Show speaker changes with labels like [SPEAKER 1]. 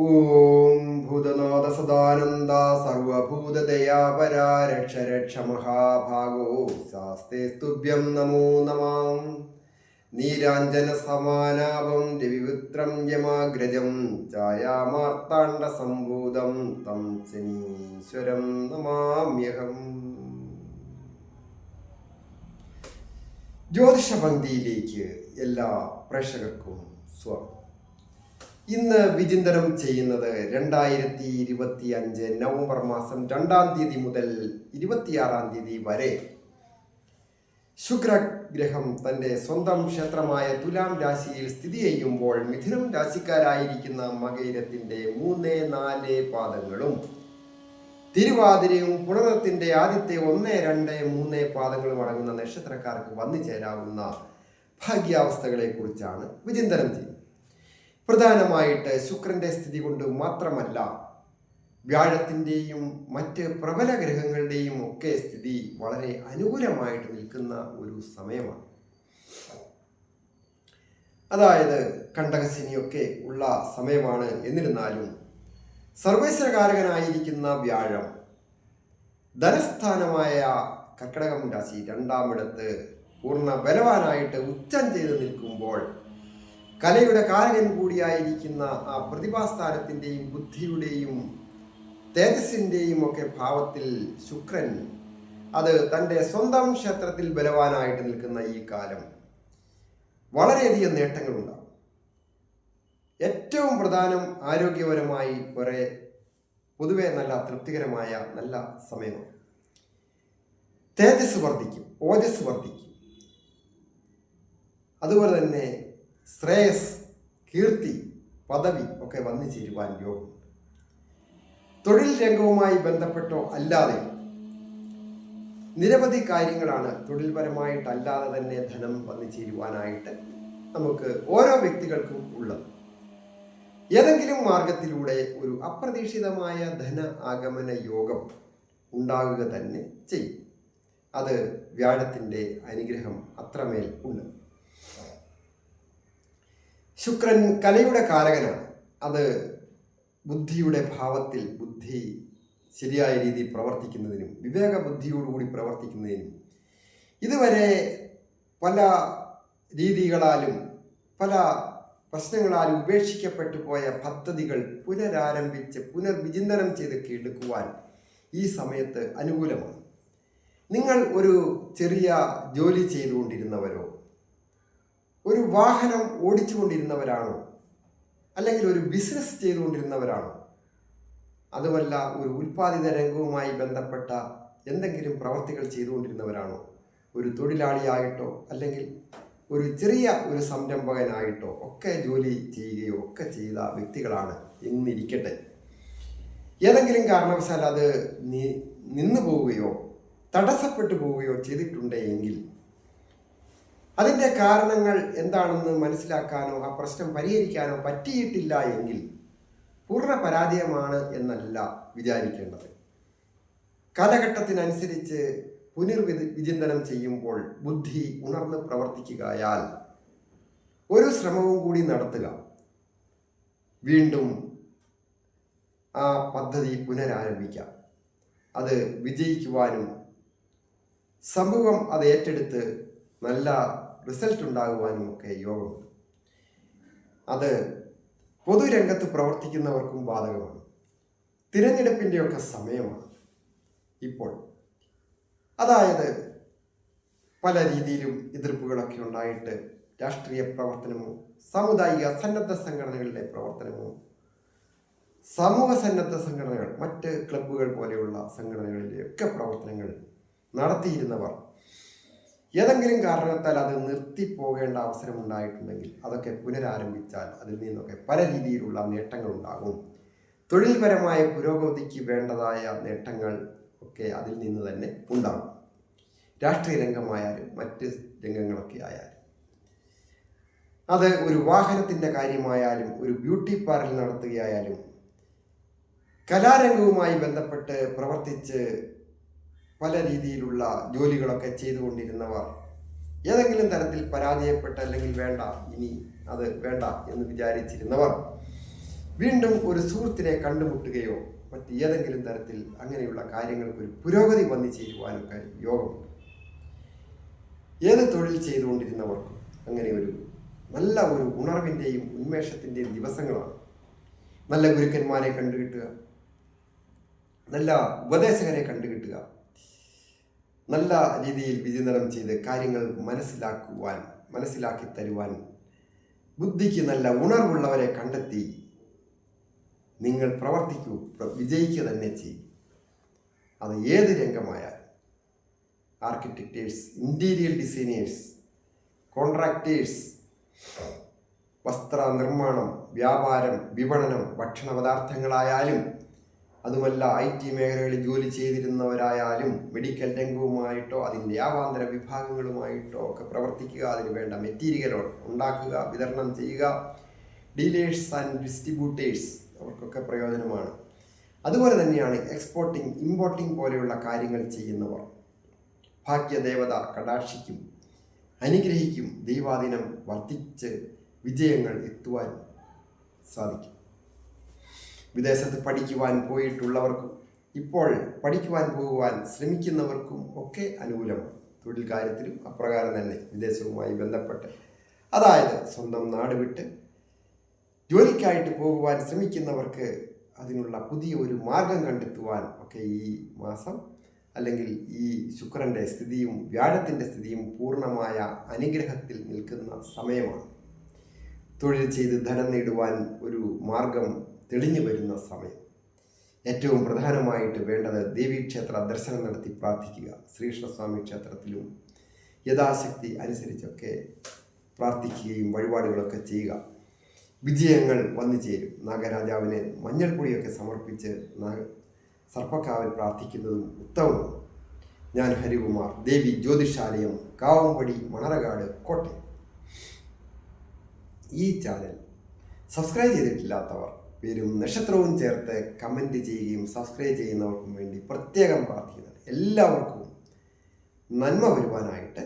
[SPEAKER 1] ഓം ഭൂതനാഥ സദാനന്ദ സർവഭൂതദയാപരാ രക്ഷ രക്ഷ മഹാഭാഗോ ശാസ്തേ സ്തുഭ്യം നമോ നമാം നീരാഞ്ജന സമാനാപം രവിപുത്രം യമാഗ്രജം ഛായാമാർത്താണ്ഡ സംഭൂതം തം ശനീശ്വരം നമാമ്യഹം ജ്യോതിഷ പങ്ക്തിയിലേക്ക് എല്ലാ പ്രേക്ഷകർക്കും സ്വാഗതം. ഇന്ന് വിചിന്തനം ചെയ്യുന്നത് രണ്ടായിരത്തി ഇരുപത്തി അഞ്ച് നവംബർ മാസം രണ്ടാം തീയതി മുതൽ ഇരുപത്തിയാറാം തീയതി വരെ. ശുക്രഗ്രഹം തന്റെ സ്വന്തം ക്ഷേത്രമായ തുലാം രാശിയിൽ സ്ഥിതി ചെയ്യുമ്പോൾ മിഥുനം രാശിക്കാരായിരിക്കുന്ന മകൈരത്തിന്റെ മൂന്ന് നാല് പാദങ്ങളും തിരുവാതിരയും പുണരത്തിന്റെ ആദ്യത്തെ ഒന്ന് രണ്ട് മൂന്ന് പാദങ്ങളും അടങ്ങുന്ന നക്ഷത്രക്കാർക്ക് വന്നു ചേരാവുന്ന ഭാഗ്യാവസ്ഥകളെക്കുറിച്ചാണ് വിചിന്തനം ചെയ്യുന്നത്. പ്രധാനമായിട്ട് ശുക്രന്റെ സ്ഥിതി കൊണ്ട് മാത്രമല്ല വ്യാഴത്തിന്റെയും മറ്റ് പ്രബല ഗ്രഹങ്ങളുടെയും ഒക്കെ സ്ഥിതി വളരെ അനുകൂലമായിട്ട് നിൽക്കുന്ന ഒരു സമയമാണ്. അതായത് കണ്ടകശനിയൊക്കെ ഉള്ള സമയമാണ്. എന്നിരുന്നാലും സർവേശ്വരകാരകനായിരിക്കുന്ന വ്യാഴം ധനസ്ഥാനമായ കർക്കിടകം രാശി രണ്ടാമിടത്ത് പൂർണ ബലവാനായിട്ട് ഉച്ചം ചെയ്ത് നിൽക്കുമ്പോൾ കലയുടെ കാരകൻ കൂടിയായിരിക്കുന്ന ആ പ്രതിഭാസ്ഥാനത്തിന്റെയും ബുദ്ധിയുടെയും തേജസ്സിന്റെയും ഒക്കെ ഭാവത്തിൽ ശുക്രൻ അത് തന്റെ സ്വന്തം ക്ഷേത്രത്തിൽ ബലവാനായിട്ട് നിൽക്കുന്ന ഈ കാലം വളരെയധികം നേട്ടങ്ങളുണ്ടാകും. ഏറ്റവും പ്രധാനം ആരോഗ്യപരമായി കുറെ പൊതുവെ നല്ല തൃപ്തികരമായ നല്ല സമയമാണ്. തേജസ് വർദ്ധിക്കും ഓജസ് വർദ്ധിക്കും. അതുപോലെ തന്നെ ശ്രേയസ് കീർത്തി പദവി ഒക്കെ വന്നു ചേരുവാൻ യോഗം തൊഴിൽ രംഗവുമായി ബന്ധപ്പെട്ടോ അല്ലാതെ നിരവധി കാര്യങ്ങളാണ് തൊഴിൽപരമായിട്ടല്ലാതെ തന്നെ ധനം വന്നു ചേരുവാനായിട്ട് നമുക്ക് ഓരോ വ്യക്തികൾക്കും ഉള്ളത്. ഏതെങ്കിലും മാർഗത്തിലൂടെ ഒരു അപ്രതീക്ഷിതമായ ധന ആഗമന യോഗം ഉണ്ടാകുക തന്നെ ചെയ്യും. അത് വ്യാഴത്തിന്റെ അനുഗ്രഹം അത്രമേൽ ഉണ്ട്. ശുക്രൻ കലയുടെ കാരകനാണ്. അത് ബുദ്ധിയുടെ ഭാവത്തിൽ ബുദ്ധി ശരിയായ രീതിയിൽ പ്രവർത്തിക്കുന്നതിനും വിവേക ബുദ്ധിയോടുകൂടി പ്രവർത്തിക്കുന്നതിനും ഇതുവരെ പല രീതികളാലും പല പ്രശ്നങ്ങളാൽ ഉപേക്ഷിക്കപ്പെട്ടു പോയ പദ്ധതികൾ പുനരാരംഭിച്ച് പുനർവിചിന്തനം ചെയ്തൊക്കെ എടുക്കുവാൻ ഈ സമയത്ത് അനുകൂലമാണ്. നിങ്ങൾ ഒരു ചെറിയ ജോലി ചെയ്തുകൊണ്ടിരുന്നവരോ ഒരു വാഹനം ഓടിച്ചുകൊണ്ടിരുന്നവരാണോ? അല്ലെങ്കിൽ ഒരു ബിസിനസ് ചെയ്തുകൊണ്ടിരുന്നവരാണോ? അതുമല്ല ഒരു ഉൽപ്പാദിത രംഗവുമായി ബന്ധപ്പെട്ട എന്തെങ്കിലും പ്രവർത്തികൾ ചെയ്തുകൊണ്ടിരുന്നവരാണോ? ഒരു തൊഴിലാളിയായിട്ടോ അല്ലെങ്കിൽ ഒരു ചെറിയ ഒരു സംരംഭകനായിട്ടോ ഒക്കെ ജോലി ചെയ്യുകയോ ഒക്കെ ചെയ്ത വ്യക്തികളാണ് എന്നിരിക്കട്ടെ ഏതെങ്കിലും കാരണവശാൽ അത് നിന്നു പോവുകയോ തടസ്സപ്പെട്ടു പോവുകയോ ചെയ്തിട്ടുണ്ടെങ്കിൽ അതിന്റെ കാരണങ്ങൾ എന്താണെന്ന് മനസ്സിലാക്കാനോ ആ പ്രശ്നം പരിഹരിക്കാനോ പറ്റിയിട്ടില്ല എങ്കിൽ പൂർണ പരാജയമാണ് എന്നല്ല വിചാരിക്കേണ്ടത്. കാലഘട്ടത്തിനനുസരിച്ച് പുനർവിധി വിചിന്തനം ചെയ്യുമ്പോൾ ബുദ്ധി ഉണർന്ന് പ്രവർത്തിക്കുകയാൽ ഒരു ശ്രമവും കൂടി നടത്തുക. വീണ്ടും ആ പദ്ധതി പുനരാരംഭിക്കാം. അത് വിജയിക്കുവാനും സമൂഹം അത് ഏറ്റെടുത്ത് നല്ല റിസൾട്ട് ഉണ്ടാകുവാനും ഒക്കെ യോഗമുണ്ട്. അത് പൊതുരംഗത്ത് പ്രവർത്തിക്കുന്നവർക്കും ബാധകമാണ്. തിരഞ്ഞെടുപ്പിന്റെയൊക്കെ സമയമാണ് ഇപ്പോൾ. അതായത് പല രീതിയിലും എതിർപ്പുകളൊക്കെ ഉണ്ടായിട്ട് രാഷ്ട്രീയ പ്രവർത്തനമോ സാമുദായിക സന്നദ്ധ സംഘടനകളുടെ പ്രവർത്തനമോ സമൂഹ സന്നദ്ധ സംഘടനകൾ മറ്റ് ക്ലബ്ബുകൾ പോലെയുള്ള സംഘടനകളിലെയൊക്കെ പ്രവർത്തനങ്ങൾ നടത്തിയിരുന്നവർ ഏതെങ്കിലും കാരണത്താൽ അത് നിർത്തിപ്പോകേണ്ട അവസരം ഉണ്ടായിട്ടുണ്ടെങ്കിൽ അതൊക്കെ പുനരാരംഭിച്ചാൽ അതിൽ നിന്നൊക്കെ പല രീതിയിലുള്ള നേട്ടങ്ങൾ ഉണ്ടാകും. തൊഴിൽപരമായ പുരോഗതിക്ക് വേണ്ടതായ നേട്ടങ്ങൾ ഒക്കെ അതിൽ നിന്ന് തന്നെ ഉണ്ടാകും. രാഷ്ട്രീയ രംഗമായാലും മറ്റ് രംഗങ്ങളൊക്കെ ആയാലും. അത് ഒരു വാഹനത്തിന്റെ കാര്യമായാലും ഒരു ബ്യൂട്ടി പാർലർ നടത്തുകയായാലും കലാരംഗവുമായി ബന്ധപ്പെട്ട് പ്രവർത്തിച്ച് പല രീതിയിലുള്ള ജോലികളൊക്കെ ചെയ്തുകൊണ്ടിരുന്നവർ. ഏതെങ്കിലും തരത്തിൽ പരാജയപ്പെട്ട അല്ലെങ്കിൽ വേണ്ട ഇനി അത് വേണ്ട എന്ന് വിചാരിച്ചിരുന്നവർ. വീണ്ടും ഒരു സുഹൃത്തിനെ കണ്ടുമുട്ടുകയോ മറ്റ് ഏതെങ്കിലും തരത്തിൽ അങ്ങനെയുള്ള കാര്യങ്ങൾക്ക് ഒരു പുരോഗതി വന്നു ചേരുവാനൊക്കെ യോഗമുണ്ട്. ഏത് തൊഴിൽ ചെയ്തുകൊണ്ടിരുന്നവർക്കും അങ്ങനെ ഒരു നല്ല ഒരു ഉണർവിന്റെയും ഉന്മേഷത്തിന്റെയും ദിവസങ്ങളാണ്. നല്ല ഗുരുക്കന്മാരെ കണ്ടുകിട്ടുക നല്ല ഉപദേശകരെ കണ്ടുകിട്ടുക നല്ല രീതിയിൽ വിചിന്തനം ചെയ്ത് കാര്യങ്ങൾ മനസ്സിലാക്കുവാൻ മനസ്സിലാക്കി തരുവാൻ ബുദ്ധിക്ക് നല്ല ഉണർവുള്ളവരെ കണ്ടെത്തി നിങ്ങൾ പ്രവർത്തിക്കൂ വിജയിക്കുക തന്നെ ചെയ്യും. അത് ഏത് രംഗമായാലും. ആർക്കിടെക്റ്റേഴ്സ് ഇന്റീരിയൽ ഡിസൈനേഴ്സ് കോൺട്രാക്ടേഴ്സ് വസ്ത്ര നിർമ്മാണം വ്യാപാരം വിപണനം ഭക്ഷണ പദാർത്ഥങ്ങളായാലും അതുമല്ല ഐ ടി മേഖലകളിൽ ജോലി ചെയ്തിരുന്നവരായാലും മെഡിക്കൽ രംഗവുമായിട്ടോ അതിന്റെ ആവാന്തര വിഭാഗങ്ങളുമായിട്ടോ ഒക്കെ പ്രവർത്തിക്കുക അതിന് വേണ്ട മെറ്റീരിയലുകൾ ഉണ്ടാക്കുക വിതരണം ചെയ്യുക. ഡീലേഴ്സ് ആൻഡ് ഡിസ്ട്രിബ്യൂട്ടേഴ്സ് അവർക്കൊക്കെ പ്രയോജനമാണ്. അതുപോലെ തന്നെയാണ് എക്സ്പോർട്ടിംഗ് ഇമ്പോർട്ടിംഗ് പോലെയുള്ള കാര്യങ്ങൾ ചെയ്യുന്നവർ. ഭാഗ്യദേവത കടാക്ഷിക്കും അനുഗ്രഹിക്കും ദൈവാധീനം വർദ്ധിച്ച് വിജയങ്ങൾ എത്തുവാൻ സാധിക്കും. വിദേശത്ത് പഠിക്കുവാൻ പോയിട്ടുള്ളവർക്കും ഇപ്പോൾ പഠിക്കുവാൻ പോകുവാൻ ശ്രമിക്കുന്നവർക്കും ഒക്കെ അനുകൂലമാണ്. തൊഴിൽ കാര്യത്തിലും അപ്രകാരം തന്നെ വിദേശവുമായി ബന്ധപ്പെട്ട്. അതായത് സ്വന്തം നാട് വിട്ട് ജോലിക്കായിട്ട് പോകുവാൻ ശ്രമിക്കുന്നവർക്ക് അതിനുള്ള പുതിയ ഒരു മാർഗം കണ്ടെത്തുവാൻ ഒക്കെ ഈ മാസം അല്ലെങ്കിൽ ഈ ശുക്രന്റെ സ്ഥിതിയും വ്യാഴത്തിന്റെ സ്ഥിതിയും പൂർണമായ അനുഗ്രഹത്തിൽ നിൽക്കുന്ന സമയമാണ്. തൊഴിൽ ചെയ്ത് ധനം നേടുവാൻ ഒരു മാർഗം തെളിഞ്ഞു വരുന്ന സമയം. ഏറ്റവും പ്രധാനമായിട്ട് വേണ്ടത് ദേവീക്ഷേത്ര ദർശനം നടത്തി പ്രാർത്ഥിക്കുക. ശ്രീകൃഷ്ണസ്വാമി ക്ഷേത്രത്തിലും യഥാശക്തി അനുസരിച്ചൊക്കെ പ്രാർത്ഥിക്കുകയും വഴിപാടുകളൊക്കെ ചെയ്യുക. വിജയങ്ങൾ വന്നു ചേരും. മഞ്ഞൾ മഞ്ഞൾപ്പൊടിയൊക്കെ സമർപ്പിച്ച് നാഗ സർപ്പക്കാവൽ പ്രാർത്ഥിക്കുന്നതും ഉത്തമമാണ്. ഞാൻ ഹരികുമാർ ദേവി ജ്യോതിഷാലയം കാവമ്പടി മണറകാട് കോട്ടയം. ഈ ചാനൽ സബ്സ്ക്രൈബ് ചെയ്തിട്ടില്ലാത്തവർ പേരും നക്ഷത്രവും ചേർത്ത് കമന്റ് ചെയ്യുകയും സബ്സ്ക്രൈബ് ചെയ്യുന്നവർക്കും വേണ്ടി പ്രത്യേകം പ്രാർത്ഥിക്കുന്നത് എല്ലാവർക്കും നന്മ വരുവാനായിട്ട്